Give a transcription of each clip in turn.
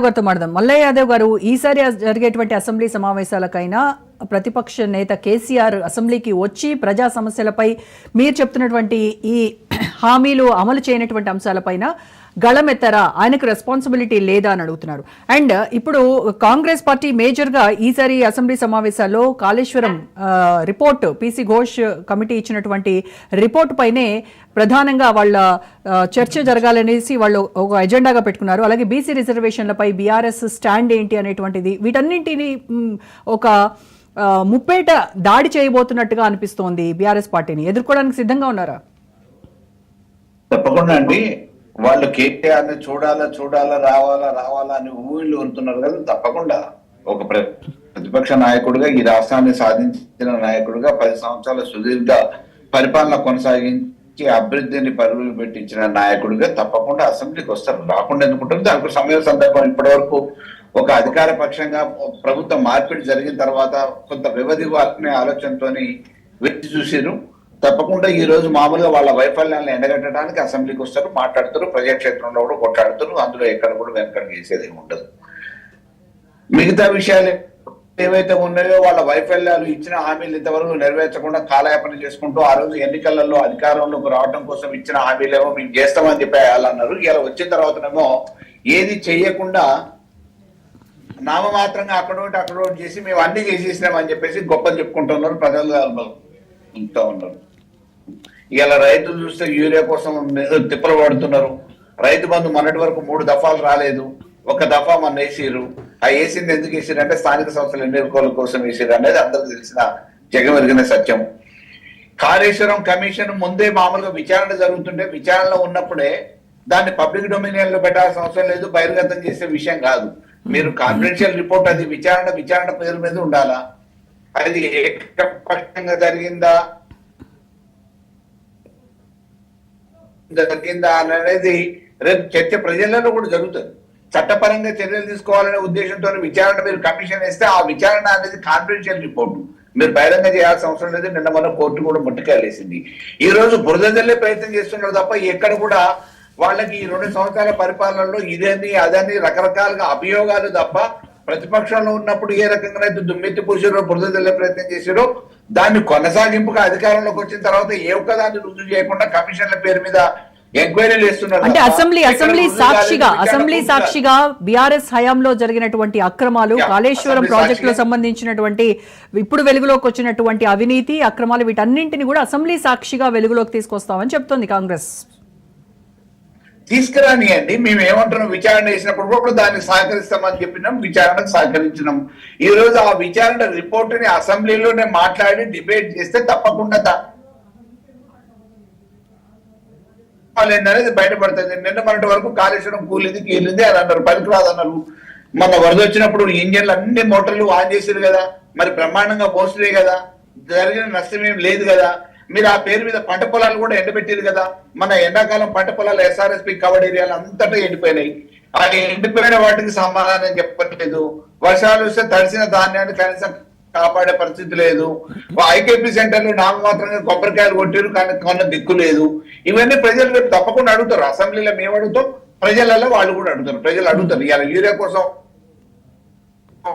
గారితో మాట్లాడదాం. మల్లయ్య యాదవ్ గారు ఈసారి జరిగేటువంటి అసెంబ్లీ సమావేశాలకైనా ప్రతిపక్ష నేత కేసీఆర్ అసెంబ్లీకి వచ్చి ప్రజా సమస్యలపై మీరు చెప్తున్నటువంటి ఈ హామీలు అమలు చేయనటువంటి అంశాలపైన గళమెత్తరా? ఆయనకు రెస్పాన్సిబిలిటీ లేదా అని అడుగుతున్నారు. అండ్ ఇప్పుడు కాంగ్రెస్ పార్టీ మేజర్గా ఈసారి అసెంబ్లీ సమావేశాల్లో Kaleshwaram report PC Ghosh committee ఇచ్చినటువంటి రిపోర్ట్ పైనే ప్రధానంగా వాళ్ళ చర్చ జరగాలనేసి వాళ్ళు ఒక ఎజెండాగా పెట్టుకున్నారు. అలాగే బీసీ రిజర్వేషన్లపై బీఆర్ఎస్ స్టాండ్ ఏంటి అనేటువంటిది వీటన్నింటినీ ఒక ముప్పేట దాడి చేయబోతున్నట్టుగా అనిపిస్తోంది బీఆర్ఎస్ పార్టీని. ఎదుర్కోవడానికి సిద్ధంగా ఉన్నారా? తప్పకుండా అండి. వాళ్ళు కేటీఆర్ని చూడాలా చూడాలా రావాలా రావాలా అని ఊళ్ళు ఉంటున్నారు కదా తప్పకుండా. ఒక ప్ర- ప్రతిపక్ష నాయకుడిగా ఈ రాష్ట్రాన్ని సాధించిన నాయకుడిగా పది సంవత్సరాల సుదీర్ఘ పరిపాలన కొనసాగించి అభివృద్ధిని పరుగులు పెట్టించిన నాయకుడిగా తప్పకుండా అసెంబ్లీకి వస్తారు. రాకుండా ఎందుకుంటారు దానికి సమయ సందర్భం ఇప్పటి వరకు ఒక అధికార పక్షంగా ప్రభుత్వ మార్పిడి జరిగిన తర్వాత కొంత వ్యవధి అనే ఆలోచనతోని వ్యక్తి చూసిరు తప్పకుండా ఈ రోజు మామూలుగా వాళ్ళ వైఫల్యాలను ఎండగట్టడానికి అసెంబ్లీకి వస్తారు మాట్లాడుతారు ప్రజాక్షేత్రంలో కూడా కొట్లాడుతారు అందులో ఎక్కడ కూడా వెనకడ చేసేది ఉండదు. మిగతా విషయాలు ఏవైతే ఉన్నాయో వాళ్ళ వైఫల్యాలు ఇచ్చిన హామీలు ఇంతవరకు నెరవేర్చకుండా కాలయాపన చేసుకుంటూ ఆ రోజు ఎన్నికలలో అధికారంలోకి రావడం కోసం ఇచ్చిన హామీలేమో మేము చేస్తామని చెప్పి అన్నారు. ఇలా వచ్చిన తర్వాతనేమో ఏది చెయ్యకుండా నామమాత్రంగా అక్కడ ఒకటి అక్కడ ఒకటి చేసి మేము అన్ని చేసేసినామని చెప్పేసి గొప్పలు చెప్పుకుంటున్నారు ప్రజలు ఉంటా ఉన్నారు. ఇలా రైతులు చూస్తే యూరియా కోసం తిప్పలు పడుతున్నారు. రైతు బంధు మొన్నటి వరకు మూడు దఫాలు రాలేదు. ఒక దఫా మన వేసిరు ఆ వేసింది ఎందుకు వేసిరు స్థానిక సంస్థల ఎన్నికల కోసం వేసిరు అనేది అందరికి తెలిసిన జగమెరిగిన సత్యం. కాళేశ్వరం కమిషన్ ముందే మామూలుగా విచారణ జరుగుతుంటే విచారణలో ఉన్నప్పుడే దాన్ని పబ్లిక్ డొమినియన్లో పెట్టాల్సిన అవసరం లేదు బహిర్గతం చేసే విషయం కాదు. మీరు కాన్ఫిడెన్షియల్ రిపోర్ట్ అది విచారణ విచారణ పేరు మీద ఉండాలా? అది ఏకపక్షంగా జరిగిందా? జరిగిందా అనేది రేపు చర్చ ప్రజలలో కూడా జరుగుతుంది. చట్టపరంగా చర్యలు తీసుకోవాలనే ఉద్దేశంతో విచారణ మీరు కమిషన్ వేస్తే ఆ విచారణ అనేది కాన్ఫిడెన్షియల్ రిపోర్ట్ మీరు బహిరంగ చేయాల్సిన అవసరం లేదు. నిన్న మన కోర్టు కూడా ముట్టుకెళ్ళేసింది ఈ రోజు బురదల్లే ప్రయత్నం చేస్తున్నారు తప్ప ఎక్కడ కూడా వాళ్ళకి ఈ రెండు సంవత్సరాల పరిపాలనలో ఇదని అదని రకరకాలుగా అభియోగాలు తప్ప ప్రతిపక్షంలో ఉన్నప్పుడు ఏ రకంగా అయితే దుమ్మెత్తి పూసారో బురద తెల్లే ప్రయత్నం చేశారో దాన్ని కొనసాగింపుగా అధికారంలోకి వచ్చిన తర్వాత ఏ ఒక్కదాన్ని రుజువు చేయకుండా కమిషన్ల పేరు మీద ఎంక్వైరీలు అంటే అసెంబ్లీ అసెంబ్లీ సాక్షిగా అసెంబ్లీ సాక్షిగా బీఆర్ఎస్ హయాంలో జరిగినటువంటి అక్రమాలు కాళేశ్వరం ప్రాజెక్టులో సాక్షిగా- సంబంధించినటువంటి ఇప్పుడు వెలుగులోకి వచ్చినటువంటి అవినీతి అక్రమాలు వీటన్నింటిని కూడా అసెంబ్లీ సాక్షిగా వెలుగులోకి తీసుకొస్తామని చెప్తోంది కాంగ్రెస్. తీసుకురానియండి. మేము ఏమంటున్నాం విచారణ చేసినప్పుడు కూడా దాన్ని సహకరిస్తామని చెప్పినాం విచారణకు సహకరించినాం. ఈ రోజు ఆ విచారణ రిపోర్ట్ని అసెంబ్లీలోనే మాట్లాడి డిబేట్ చేస్తే తప్పకుండా అనేది బయటపడుతుంది నిన్న మొన్నటి వరకు కాలుష్యం కూలింది కీలింది అని అన్నారు పనికిరాదు అన్నారు మన వరద వచ్చినప్పుడు ఇంజన్లు అన్ని మోటార్లు ఆన్ చేసారు కదా. మరి బ్రహ్మాండంగా పోస్టులే కదా. జరిగిన నష్టం ఏం లేదు కదా. మీరు ఆ పేరు మీద పంట పొలాలు కూడా ఎండబెట్టారు కదా. మన ఎండాకాలం పంట పొలాలు ఎస్ఆర్ఎస్పి కవర్డ్ ఏరియాలు అంతటా ఎండిపోయినాయి. ఆ ఎండిపోయిన వాటికి సమాధానం చెప్పట్లేదు వర్షాలు వస్తే తడిసిన ధాన్యాన్ని కనీసం కాపాడే పరిస్థితి లేదు. ఐకేపీ సెంటర్లు నామమాత్రంగా కొబ్బరికాయలు కొట్టారు కానీ కొన్న దిక్కు లేదు. ఇవన్నీ ప్రజలు రేపు తప్పకుండా అడుగుతారు. అసెంబ్లీలో మేము అడుగుతాం. ప్రజలలో వాళ్ళు కూడా అడుగుతారు. ప్రజలు అడుగుతారు. ఇవాళ యూరియా కోసం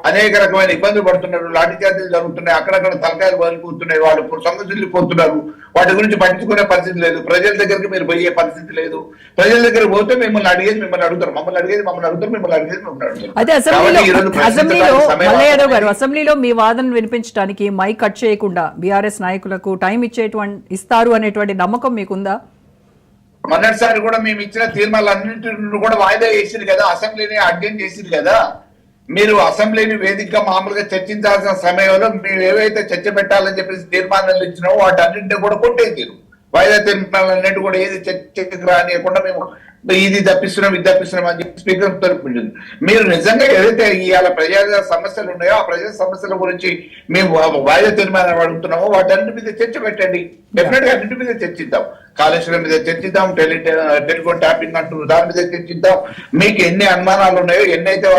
అనేక రకమైన ఇబ్బందులు పడుతున్నారు లాఠీ చార్జీలు జరుగుతున్నాయి అక్కడక్కడ తలకాయలు వదిలిపోతున్నాయి వాళ్ళు సొంగసిల్లి పోతున్నారు. వాటి గురించి పట్టించుకునే పరిస్థితి లేదు. ప్రజల దగ్గరికి మీరు పోయే పరిస్థితి లేదు. ప్రజల దగ్గర పోతే మిమ్మల్ని అడిగేది మిమ్మల్ని అడుగుతారు. మమ్మల్ని అడిగేది మమ్మల్ని అడుగుతారు మిమ్మల్ని అడిగేది మిమ్మల్ని అడుగుతారు. అసెంబ్లీలో మల్లయ్య గారు. అసెంబ్లీలో మీ వాదన వినిపించడానికి మైక్ కట్ చేయకుండా బీఆర్ఎస్ నాయకులకు టైం ఇచ్చేటువంటి ఇస్తారు అనేటువంటి నమ్మకం మీకుందా? మొన్నటిసారి కూడా మేము ఇచ్చిన తీర్మానాలు అన్నింటిని కూడా వాయిదా వేసింది కదా అసెంబ్లీని అడ్జెంట్ చేసింది కదా. మీరు అసెంబ్లీని వేదికగా మామూలుగా చర్చించాల్సిన సమయంలో మీరు ఏవైతే చర్చ పెట్టాలని చెప్పేసి తీర్మానాలు ఇచ్చినామో వాటి అన్నింటినీ కూడా కొట్టేసారు వాయిదా తీర్మానాలు అన్నింటి కూడా ఏది చర్చకు రానియకుండా మేము ఇది తప్పిస్తున్నాం ఇది తప్పిస్తున్నాం అని చెప్పి స్పీకర్ తరపుంటుంది మీరు నిజంగా ఏదైతే ఇవాళ ప్రజా సమస్యలు ఉన్నాయో ఆ ప్రజా సమస్యల గురించి మేము వాయిదా తీర్మానం అడుగుతున్నామో వాటి అన్నింటి మీద చర్చ పెట్టండి. డెఫినెట్గా అన్నింటి మీద చర్చిద్దాం. కాళేశ్వరం మీద చర్చిద్దాం టెలి టెలిఫోన్ ట్యాపింగ్ అంటూ దాని మీద చర్చిద్దాం. మీకు ఎన్ని అనుమానాలు ఉన్నాయో ఎన్నైతే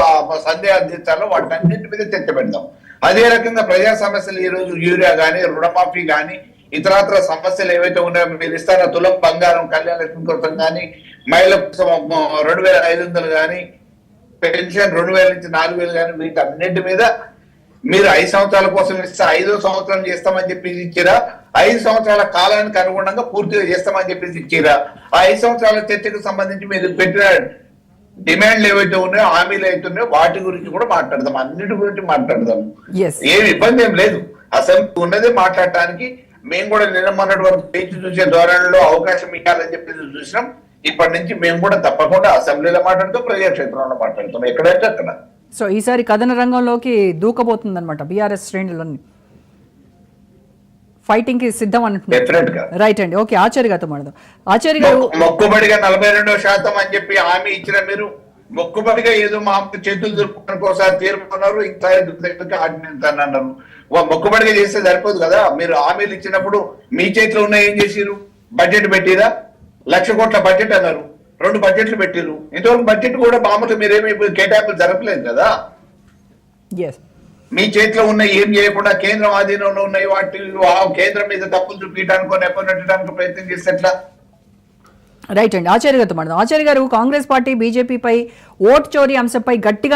సందేహాలు తీర్చాలో వాటి అన్నింటి మీద చర్చ పెడదాం. అదే రకంగా ప్రజా సమస్యలు ఈ రోజు యూరియా గానీ రుణమాఫీ గానీ ఇతరాతర సమస్యలు ఏవైతే ఉన్నాయో మీరు ఇస్తారో? తులం బంగారం కళ్యాణ లక్ష్మి కోసం కానీ మహిళ కోసం రెండు వేల ఐదు వందలు కానీ పెన్షన్ రెండు వేల నుంచి నాలుగు వేలు కానీ వీటన్నిటి మీద మీరు ఐదు సంవత్సరాల కోసం ఇస్తే ఐదో సంవత్సరం చేస్తామని చెప్పేసి ఇచ్చిరా? ఐదు సంవత్సరాల కాలానికి అనుగుణంగా పూర్తిగా చేస్తామని చెప్పేసి ఇచ్చిరా? ఆ ఐదు సంవత్సరాల చర్చకు సంబంధించి మీరు పెట్టిన డిమాండ్లు ఏవైతే ఉన్నాయో హామీలు అయితే ఉన్నాయో వాటి గురించి కూడా మాట్లాడదాం. అన్నిటి గురించి మాట్లాడదాం. ఎస్ ఏం ఇబ్బంది ఏం లేదు. అసలు ఉన్నదే మాట్లాడటానికి మేము కూడా నిన్న మొన్నటి వరకు పేచి చూసే ధోరణిలో అవకాశం ఇవ్వాలని చెప్పేసి చూసినాం. ఇప్పటి నుంచి మేము కూడా తప్పకుండా అసెంబ్లీలో మాట్లాడుతాం ప్రజాక్షేత్రంలో మాట్లాడుతాం ఎక్కడైతే అక్కడ. సో ఈసారి కథన రంగంలోకి దూకబోతుందన్నమాట బీఆర్ఎస్ శ్రేణులన్నీ. ఫైటింగ్కి సిద్ధం అంటున్నారు రైట్ అండి. ఓకే ఆచార్య గారితో మాట్లాడదాం. ఆచార్య గారు మొక్కు- మొక్కుబడిగా నలభై రెండో శాతం అని చెప్పి హామీ ఇచ్చిన మీరు మొక్కుబడిగా ఏదో మా చేతులు దుర్పడానికి ఒకసారి తీర్పున్నారు ఇంకా ఆర్డినెన్స్ అని అన్నారు. వా- మొక్కుబడిగా చేస్తే సరిపోదు కదా? మీరు హామీలు ఇచ్చినప్పుడు మీ చేతిలో ఉన్న ఏం చేసిరు బడ్జెట్ పెట్టిరా? లక్ష కోట్ల బడ్జెట్ అన్నారు. రెండు బడ్జెట్లు పెట్టిరు ఇంతవరకు బడ్జెట్ కూడా మామూలుగా మీరేమి కేటాయింపులు జరపలేదు కదా? మీ చేతిలో ఉన్న ఏం చేయకుండా కేంద్రం ఆధీనంలో ఉన్నాయి వాటి కేంద్రం మీద తప్పులు చూపించడానికి నెప్పనట్టడానికి ప్రయత్నం చేస్తే ఎట్లా? రైట్ అండి. ఆచార్య గారితో మాట్లాడదాం. ఆచార్య గారు కాంగ్రెస్ పార్టీ బీజేపీపై ఓట్ చోరీ అంశంపై గట్టిగా